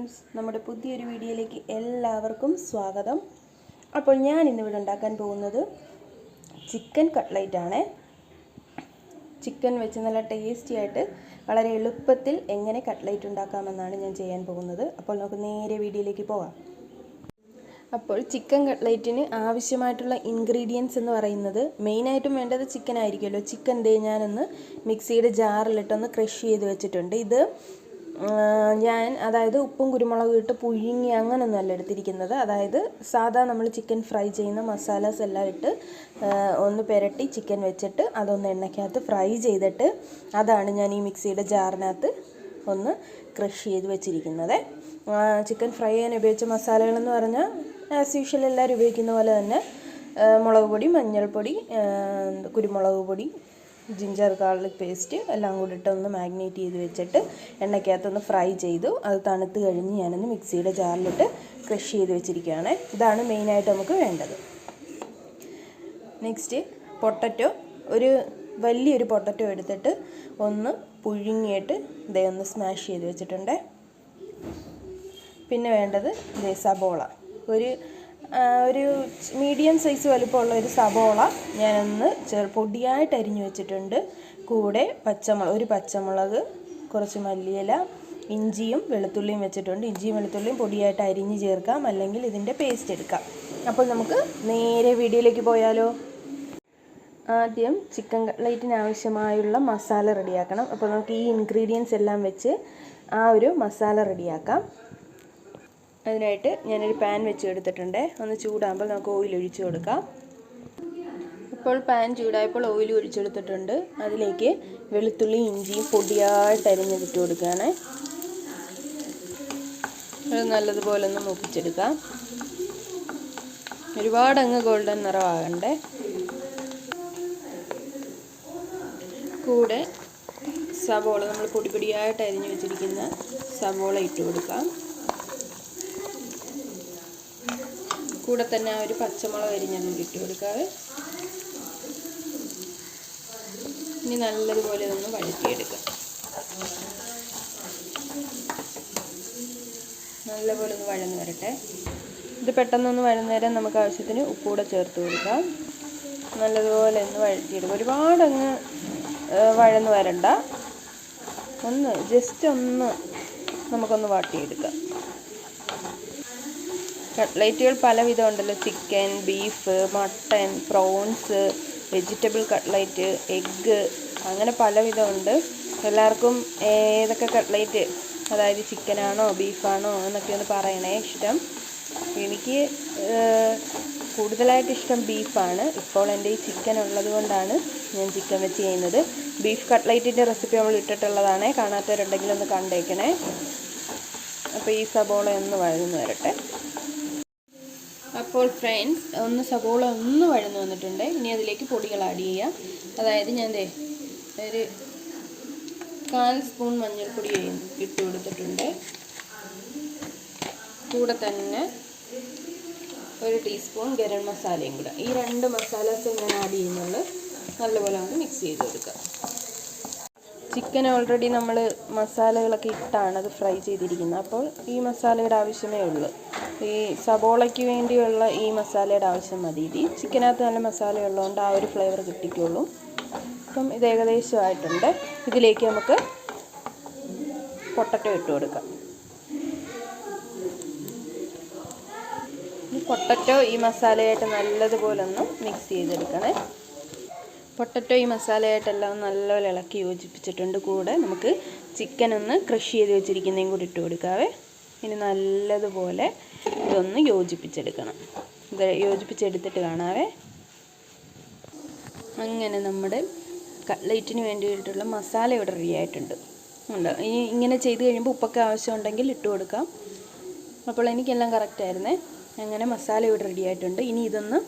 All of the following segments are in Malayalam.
ഫ്രണ്ട്സ് നമ്മുടെ പുതിയൊരു വീഡിയോയിലേക്ക് എല്ലാവർക്കും സ്വാഗതം. അപ്പോൾ ഞാൻ ഇന്ന് ഇവിടെ ഉണ്ടാക്കാൻ പോകുന്നത് ചിക്കൻ കട്ട്ലൈറ്റ് ആണ് ചിക്കൻ വെച്ച് നല്ല ടേസ്റ്റി ആയിട്ട് വളരെ എളുപ്പത്തിൽ എങ്ങനെ കട്ട്ലൈറ്റ് ഉണ്ടാക്കാമെന്നാണ് ഞാൻ ചെയ്യാൻ പോകുന്നത്. അപ്പോൾ നമുക്ക് നേരെ വീഡിയോയിലേക്ക് പോകാം. അപ്പോൾ ചിക്കൻ കട്ട്ലൈറ്റിന് ആവശ്യമായിട്ടുള്ള ഇൻഗ്രീഡിയൻസ് എന്ന് പറയുന്നത് മെയിനായിട്ടും വേണ്ടത് ചിക്കൻ ആയിരിക്കുമല്ലോ ചിക്കൻ ദേ ഞാനൊന്ന് മിക്സിയുടെ ജാറിലിട്ടൊന്ന് ക്രഷ് ചെയ്ത് വെച്ചിട്ടുണ്ട്. ഇത് ഞാൻ അതായത് ഉപ്പും കുരുമുളകും ഇട്ട് പുഴുങ്ങി അങ്ങനൊന്നുമല്ല എടുത്തിരിക്കുന്നത്. അതായത് സാധാ നമ്മൾ ചിക്കൻ ഫ്രൈ ചെയ്യുന്ന മസാലാസ് എല്ലാം ഇട്ട് ഒന്ന് പുരട്ടി ചിക്കൻ വെച്ചിട്ട് അതൊന്ന് എണ്ണയ്ക്കകത്ത് ഫ്രൈ ചെയ്തിട്ട് അതാണ് ഞാൻ ഈ മിക്സിയുടെ ജാറിനകത്ത് ഒന്ന് ക്രഷ് ചെയ്ത് വെച്ചിരിക്കുന്നത്. ചിക്കൻ ഫ്രൈ ചെയ്യാൻ ഉപയോഗിച്ച മസാലകളെന്ന് പറഞ്ഞാൽ ആസ് യൂഷ്വൽ എല്ലാവരും ഉപയോഗിക്കുന്ന പോലെ തന്നെ മുളക് പൊടി മഞ്ഞൾപ്പൊടി കുരുമുളക് പൊടി ജിഞ്ചർ ഗാർലിക് പേസ്റ്റ് എല്ലാം കൂടി ഇട്ടൊന്ന് മാഗ്നേറ്റ് ചെയ്ത് വെച്ചിട്ട് എണ്ണയ്ക്കകത്തൊന്ന് ഫ്രൈ ചെയ്തു. അത് തണുത്ത് കഴിഞ്ഞ് ഞാനൊന്ന് മിക്സിയുടെ ജാറിലിട്ട് ക്രഷ് ചെയ്ത് വെച്ചിരിക്കുകയാണ്. ഇതാണ് മെയിനായിട്ട് നമുക്ക് വേണ്ടത്. നെക്സ്റ്റ് പൊട്ടറ്റോ ഒരു വലിയൊരു പൊട്ടറ്റോ എടുത്തിട്ട് ഒന്ന് പുഴുങ്ങിയിട്ട് ഇതേ ഒന്ന് സ്മാഷ് ചെയ്ത് വെച്ചിട്ടുണ്ട്. പിന്നെ വേണ്ടത് സബോള. ഒരു ഒരു മീഡിയം സൈസ് വലുപ്പമുള്ള ഒരു സവോള ഞാനൊന്ന് ചെറു പൊടിയായിട്ട് അരിഞ്ഞു വെച്ചിട്ടുണ്ട്. കൂടെ പച്ചമുളക് ഒരു പച്ചമുളക് കുറച്ച് മല്ലിയില ഇഞ്ചിയും വെളുത്തുള്ളിയും വെച്ചിട്ടുണ്ട്. ഇഞ്ചിയും വെളുത്തുള്ളിയും പൊടിയായിട്ട് അരിഞ്ഞ് ചേർക്കാം. അല്ലെങ്കിൽ ഇതിന്റെ പേസ്റ്റ് എടുക്കാം. അപ്പോൾ നമുക്ക് നേരെ വീഡിയോയിലേക്ക് പോയാലോ? ആദ്യം ചിക്കൻ കട്ട്ലേറ്റിന് ആവശ്യമായുള്ള മസാല റെഡിയാക്കണം. അപ്പോൾ നമുക്ക് ഈ ഇൻഗ്രീഡിയൻസ് എല്ലാം വെച്ച് ആ ഒരു മസാല റെഡിയാക്കാം. അതിനായിട്ട് ഞാനൊരു പാൻ വെച്ച് എടുത്തിട്ടുണ്ട് ഒന്ന് ചൂടാകുമ്പോൾ നമുക്ക് ഓയിൽ ഒഴിച്ചു കൊടുക്കാം. ഇപ്പോൾ പാൻ ചൂടായപ്പോൾ ഓയിൽ ഒഴിച്ചെടുത്തിട്ടുണ്ട്. അതിലേക്ക് വെളുത്തുള്ളി ഇഞ്ചിയും പൊടിയായിട്ട് അരിഞ്ഞിട്ട് കൊടുക്കുകയാണ്. അത് നല്ലതുപോലെ ഒന്ന് മുപ്പിച്ചെടുക്കാം. ഒരുപാട് അങ്ങ് ഗോൾഡൻ നിറമാകണ്ടേ? കൂടെ സവോള നമ്മൾ പൊടി പൊടിയായിട്ട് അരിഞ്ഞു വെച്ചിരിക്കുന്ന സവോള ഇട്ട് കൊടുക്കാം. കൂടെ തന്നെ ആ ഒരു പച്ചമുളക് ഞാൻ ഇട്ട് കൊടുക്കാതെ ഇനി നല്ലതുപോലെ ഒന്ന് വഴറ്റിയെടുക്കാം. നല്ലപോലെ ഒന്ന് വഴന്ന് വരട്ടെ. ഇത് പെട്ടെന്നൊന്ന് വഴന്നേരം നമുക്ക് ആവശ്യത്തിന് ഉപ്പൂടെ ചേർത്ത് കൊടുക്കാം. നല്ലതുപോലെ ഒന്ന് വഴറ്റിയെടുക്കും. ഒരുപാടങ്ങ് വഴന്ന് വരണ്ട. ഒന്ന് ജസ്റ്റ് ഒന്ന് നമുക്കൊന്ന് വാട്ടിയെടുക്കാം. കട്ട്ലൈറ്റുകൾ പലവിധം ഉണ്ടല്ലോ chicken beef mutton prawns vegetable cutlet egg അങ്ങനെ പലവിധം ഉണ്ട് എല്ലാവർക്കും ഏതൊക്കെ കട്ട്ലൈറ്റ് അതായത് ചിക്കനാണോ ബീഫാണോ എന്നൊക്കെ ഒന്ന് പറയണേ ഇഷ്ടം. എനിക്ക് കൂടുതലായിട്ട് ഇഷ്ടം ബീഫാണ്. ഇപ്പോൾ എന്റെ ഈ ചിക്കൻ ഉള്ളത് കൊണ്ടാണ് ഞാൻ ചിക്കൻ വെച്ച് ചെയ്യുന്നത്. ബീഫ് കട്ട്ലൈറ്റിന്റെ റെസിപ്പി നമ്മൾ ഇട്ടിട്ടുള്ളതാണ്. കാണാത്തവരുണ്ടെങ്കിൽ ഒന്ന് കണ്ടേക്കണേ. അപ്പോൾ ഈ സബോള ഒന്ന് വഴന്നു വരട്ടെ. അപ്പോൾ ഫ്രണ്ട്സ് ഒന്ന് സബോള ഒന്ന് വഴന്നു വന്നിട്ടുണ്ട്. ഇനി അതിലേക്ക് പൊടികൾ ആഡ് ചെയ്യാം. അതായത് ഞാൻ ദേ ഒരു കാൽ സ്പൂൺ മഞ്ഞൾപ്പൊടി ഇട്ട് കൊടുത്തിട്ടുണ്ട്. കൂടെ തന്നെ ഒരു ടീസ്പൂൺ ഗരം മസാലയും കൂടെ. ഈ രണ്ട് മസാലസും ഞാൻ ആഡ് ചെയ്യുന്നുള്ളൂ. നല്ലപോലെ ഒന്ന് മിക്സ് ചെയ്ത് കൊടുക്കുക ചിക്കൻ ഓൾറെഡി നമ്മൾ മസാലകളൊക്കെ ഇട്ടാണ് അത് ഫ്രൈ ചെയ്തിരിക്കുന്നത്. അപ്പോൾ ഈ മസാലയുടെ ആവശ്യമേ ഉള്ളൂ. ഈ സബോളയ്ക്ക് വേണ്ടിയുള്ള ഈ മസാലയുടെ ആവശ്യം മതി. ഇത് ചിക്കനകത്ത് നല്ല മസാല ഉള്ളതുകൊണ്ട് ആ ഒരു ഫ്ലേവർ കിട്ടിക്കുള്ളൂ അപ്പം ഇത് ഏകദേശമായിട്ടുണ്ട്. ഇതിലേക്ക് നമുക്ക് പൊട്ടറ്റോ ഇട്ട് കൊടുക്കാം. ഈ പൊട്ടറ്റോ ഈ മസാലയായിട്ട് നല്ലതുപോലെ ഒന്ന് മിക്സ് ചെയ്തെടുക്കണേ. പൊട്ടറ്റോ ഈ മസാലയായിട്ടെല്ലാം നല്ലപോലെ ഇളക്കി യോജിപ്പിച്ചിട്ടുണ്ട്. കൂടെ നമുക്ക് ചിക്കൻ ഒന്ന് ക്രഷ് ചെയ്ത് വെച്ചിരിക്കുന്നതും കൂടി ഇട്ട് കൊടുക്കാവേ. ഇനി നല്ലതുപോലെ ഇതൊന്ന് യോജിപ്പിച്ചെടുക്കണം. ഇത് യോജിപ്പിച്ചെടുത്തിട്ട് കാണാവേ. അങ്ങനെ നമ്മുടെ കട്ട്ലേറ്റിന് വേണ്ടിയിട്ടുള്ള മസാല ഇവിടെ റെഡി ആയിട്ടുണ്ട്. ഉണ്ട്. ഇനി ഇങ്ങനെ ചെയ്ത് കഴിയുമ്പോൾ ഉപ്പൊക്കെ ആവശ്യമുണ്ടെങ്കിൽ ഇട്ട് കൊടുക്കാം. അപ്പോൾ എനിക്കെല്ലാം കറക്റ്റ് ആയിരുന്നേ. അങ്ങനെ മസാല ഇവിടെ റെഡി ആയിട്ടുണ്ട്. ഇനി ഇതൊന്ന്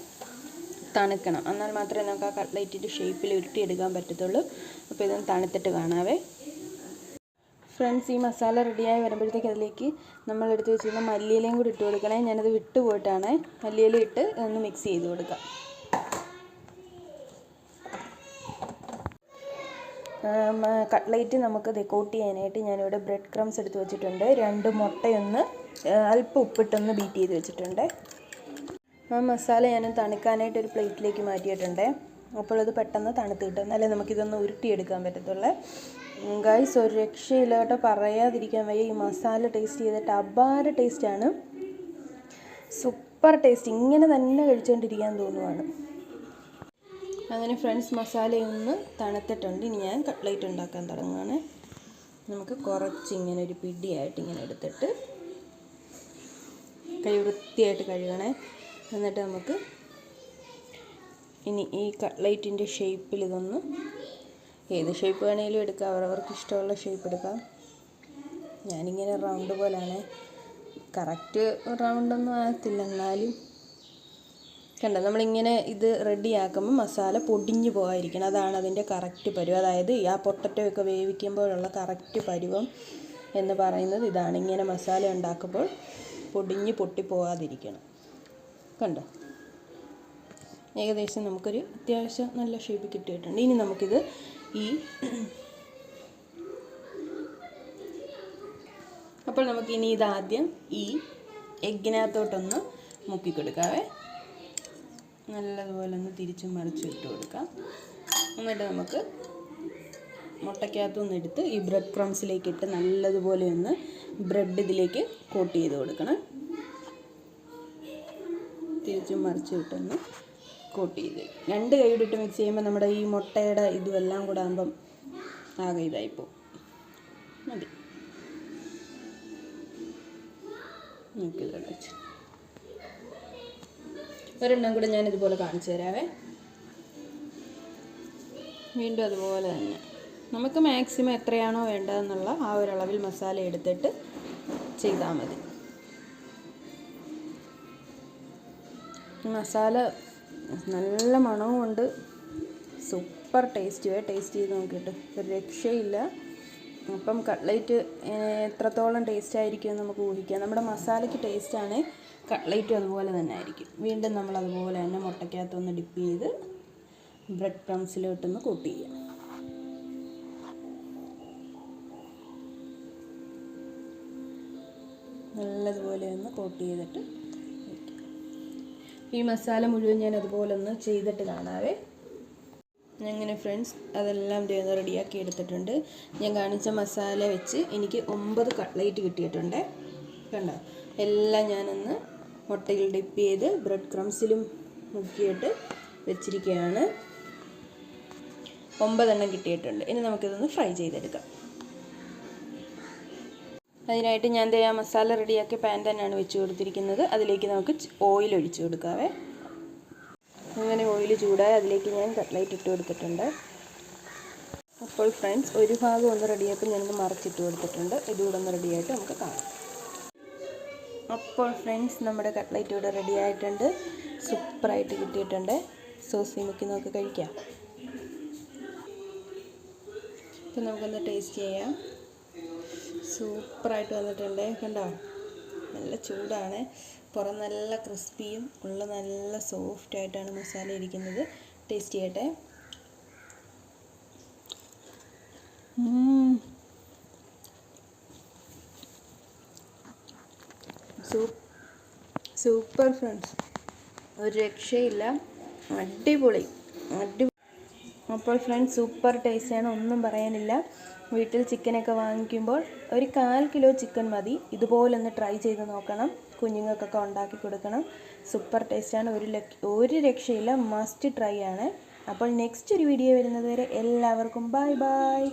തണുക്കണം. എന്നാൽ മാത്രമേ നമുക്ക് ആ കട്ട്ലേറ്റിന്റെ ഷേപ്പിൽ ഉരുട്ടിയെടുക്കാൻ പറ്റത്തുള്ളൂ. അപ്പോൾ ഇതൊന്ന് തണുത്തിട്ട് കാണാവേ. ഫ്രണ്ട്സ് ഈ മസാല റെഡിയായി വരുമ്പോഴത്തേക്ക് അതിലേക്ക് നമ്മൾ എടുത്ത് വെച്ചിരുന്ന മല്ലിയിലയും കൂടി ഇട്ട് കൊടുക്കണേ. ഞാനത് വിട്ട് പോയിട്ടാണ്. മല്ലിയില ഇട്ട് ഒന്ന് മിക്സ് ചെയ്ത് കൊടുക്കാം. കട്ട്ലേറ്റ് നമുക്ക് ഡെക്കോട്ട് ചെയ്യാനായിട്ട് ഞാനിവിടെ ബ്രെഡ് ക്രംസ് എടുത്ത് വെച്ചിട്ടുണ്ട്. രണ്ട് മുട്ടയൊന്ന് അല്പം ഉപ്പിട്ടൊന്ന് ബീറ്റ് ചെയ്ത് വെച്ചിട്ടുണ്ട്. ആ മസാല ഞാൻ തണുക്കാനായിട്ട് ഒരു പ്ലേറ്റിലേക്ക് മാറ്റിയിട്ടുണ്ട്. അപ്പോൾ അത് പെട്ടെന്ന് തണുത്ത് കിട്ടും എന്നാലേ നമുക്കിതൊന്ന് ഉരുട്ടിയെടുക്കാൻ പറ്റത്തുള്ളൂ. ഗൈസ് ഒരു രക്ഷയില്ല കേട്ടോ. പറയാതിരിക്കാൻ വയ്യ. ഈ മസാല ടേസ്റ്റ് ചെയ്തിട്ട് അപാര ടേസ്റ്റാണ് സൂപ്പർ ടേസ്റ്റ് ഇങ്ങനെ തന്നെ കഴിച്ചുകൊണ്ടിരിക്കാൻ തോന്നുവാണ്. അങ്ങനെ ഫ്രണ്ട്സ് മസാലയൊന്ന് തണുത്തിട്ടുണ്ട്. ഇനി ഞാൻ കട്ട്ലേറ്റ് ഉണ്ടാക്കാൻ തുടങ്ങുകയാണ് നമുക്ക് കുറച്ച് ഇങ്ങനെ ഒരു പിടിയായിട്ട് ഇങ്ങനെ എടുത്തിട്ട് കൈ വൃത്തിയായിട്ട് കഴുകണേ. എന്നിട്ട് നമുക്ക് ഇനി ഈ കട്ട്ലൈറ്റിന്റെ ഷേപ്പിൽ ഇതൊന്ന് ഏത് ഷേപ്പ് വേണമെങ്കിലും എടുക്കാം. അവരവർക്ക് ഇഷ്ടമുള്ള ഷേപ്പ് എടുക്കാം. ഞാനിങ്ങനെ റൗണ്ട് പോലാണ്. കറക്റ്റ് റൗണ്ടൊന്നും ആകത്തില്ല എന്നാലും. കണ്ട? നമ്മളിങ്ങനെ ഇത് റെഡിയാക്കുമ്പോൾ മസാല പൊടിഞ്ഞു പോകാതിരിക്കണം. അതാണ് അതിന്റെ കറക്റ്റ് പരുവം. അതായത് ആ പൊട്ടറ്റോ ഒക്കെ വേവിക്കുമ്പോഴുള്ള കറക്റ്റ് പരുവം എന്ന് പറയുന്നത് ഇതാണ്. ഇങ്ങനെ മസാല ഉണ്ടാക്കുമ്പോൾ പൊടിഞ്ഞ് പൊട്ടിപ്പോകാതിരിക്കണം. കണ്ടോ? ഏകദേശം നമുക്കൊരു അത്യാവശ്യം നല്ല ഷേപ്പ് കിട്ടിയിട്ടുണ്ട്. ഇനി നമുക്കിത് ഈ അപ്പോൾ നമുക്ക് ഇനി ഇതാദ്യം ഈ എഗ്ഗിനകത്തോട്ടൊന്ന് മുക്കി കൊടുക്കാവേ നല്ലതുപോലെ ഒന്ന് തിരിച്ചും മറിച്ചും ഇട്ട് കൊടുക്കാം. എന്നിട്ട് നമുക്ക് മുട്ടയ്ക്കകത്തുനിന്ന് എടുത്ത് ഈ ബ്രെഡ് ക്രംസിലേക്ക് ഇട്ട് നല്ലതുപോലെ ഒന്ന് ബ്രെഡ് ഇതിലേക്ക് കോട്ട് ചെയ്ത് കൊടുക്കണം. തിരിച്ചും മറിച്ചും ഇട്ടൊന്ന് കോട്ട് ചെയ്ത് രണ്ട് കൈയിടിട്ട് മിക്സ് ചെയ്യുമ്പോൾ നമ്മുടെ ഈ മുട്ടയുടെ ഇതും എല്ലാം കൂടെ ആകുമ്പം ആകെ ഇതായിപ്പോൾ മതി. ഒരെണ്ണം കൂടെ ഞാൻ ഇതുപോലെ കാണിച്ചു തരാവേ. വീണ്ടും അതുപോലെ തന്നെ. നമുക്ക് മാക്സിമം എത്രയാണോ വേണ്ടതെന്നുള്ള ആ ഒരു അളവിൽ മസാല എടുത്തിട്ട് ചെയ്താൽ മതി. മസാല നല്ല മണവും ഉണ്ട്. സൂപ്പർ ടേസ്റ്റുവേ ടേസ്റ്റ് ചെയ്ത് നോക്കിയിട്ട്. ഒരു രക്ഷയില്ല. അപ്പം കട്ട്ലേറ്റ് എത്രത്തോളം ടേസ്റ്റ് ആയിരിക്കും നമുക്ക് ഊഹിക്കാം. നമ്മുടെ മസാലയ്ക്ക് ടേസ്റ്റാണ് കട്ട്ലേറ്റും അതുപോലെ തന്നെ ആയിരിക്കും. വീണ്ടും നമ്മൾ അതുപോലെ തന്നെ മുട്ടയ്ക്കകത്തൊന്ന് ഡിപ്പ് ചെയ്ത് ബ്രെഡ് ക്രംസിലോട്ടൊന്ന് കൂട്ടി ചെയ്യാം. നല്ലതുപോലെ ഒന്ന് കോട്ട് ചെയ്തിട്ട്. ഈ മസാല മുഴുവൻ ഞാൻ അതുപോലെ ഒന്ന് ചെയ്തിട്ട് കാണാവേ. അങ്ങനെ ഫ്രണ്ട്സ് അതെല്ലാം റെഡിയാക്കി എടുത്തിട്ടുണ്ട്. ഞാൻ കാണിച്ച മസാല വെച്ച് എനിക്ക് ഒമ്പത് കട്ട്ലേറ്റ് കിട്ടിയിട്ടുണ്ട്. കണ്ടോ? എല്ലാം ഞാനൊന്ന് മുട്ടയിൽ ഡിപ്പ് ചെയ്ത് ബ്രെഡ് ക്രംസിലും മുക്കിയിട്ട് വെച്ചിരിക്കുകയാണ് ഒമ്പതെണ്ണം കിട്ടിയിട്ടുണ്ട്. ഇനി നമുക്കിതൊന്ന് ഫ്രൈ ചെയ്തെടുക്കാം. അതിനായിട്ട് ഞാൻ ദേ ആ മസാല റെഡിയാക്കിയ പാൻ തന്നെയാണ് വെച്ച് കൊടുത്തിരിക്കുന്നത്. അതിലേക്ക് നമുക്ക് ഓയിൽ ഒഴിച്ചു കൊടുക്കാവേ. അങ്ങനെ ഓയിൽ ചൂടായി അതിലേക്ക് ഞാൻ കട്ട്ലൈറ്റ് ഇട്ട് കൊടുത്തിട്ടുണ്ട്. അപ്പോൾ ഫ്രണ്ട്സ് ഒരു ഭാഗം ഒന്ന് റെഡിയായപ്പോൾ ഞാനൊന്ന് മറിച്ചിട്ട് കൊടുത്തിട്ടുണ്ട്. ഇതുകൂടെ ഒന്ന് റെഡിയായിട്ട് നമുക്ക് കാണാം. അപ്പോൾ ഫ്രണ്ട്സ് നമ്മുടെ കട്ട്ലൈറ്റ് ഇവിടെ റെഡി ആയിട്ടുണ്ട്. സൂപ്പറായിട്ട് കിട്ടിയിട്ടുണ്ട്. സോസി മുക്കി നമുക്ക് കഴിക്കാം. ഇപ്പം നമുക്കൊന്ന് ടേസ്റ്റ് ചെയ്യാം. സൂപ്പറായിട്ട് വന്നിട്ടുണ്ട്. കണ്ടോ? നല്ല ചൂടാണ്. പുറം നല്ല ക്രിസ്പിയും ഉള്ള നല്ല സോഫ്റ്റ് ആയിട്ടാണ് മസാല ഇരിക്കുന്നത്. ടേസ്റ്റ് ചെയ്യട്ടെ. Super friends. ഒരു രക്ഷയില്ല. അടിപൊളി. അടി അപ്പോൾ ഫ്രണ്ട്സ് സൂപ്പർ ടേസ്റ്റാണ് ഒന്നും പറയാനില്ല. വീട്ടിൽ ചിക്കനൊക്കെ വാങ്ങിക്കുമ്പോൾ ഒരു കാൽ കിലോ ചിക്കൻ മതി. ഇതുപോലെ ഒന്ന് ട്രൈ ചെയ്ത് നോക്കണം. കുഞ്ഞുങ്ങൾക്കൊക്കെ ഉണ്ടാക്കി കൊടുക്കണം. സൂപ്പർ ടേസ്റ്റാണ് ഒരു ഒരു രക്ഷയില്ല. മസ്റ്റ് ട്രൈ ആണ്. അപ്പോൾ നെക്സ്റ്റ് ഒരു വീഡിയോ വരുന്നത് വരെ എല്ലാവർക്കും ബൈ ബൈ.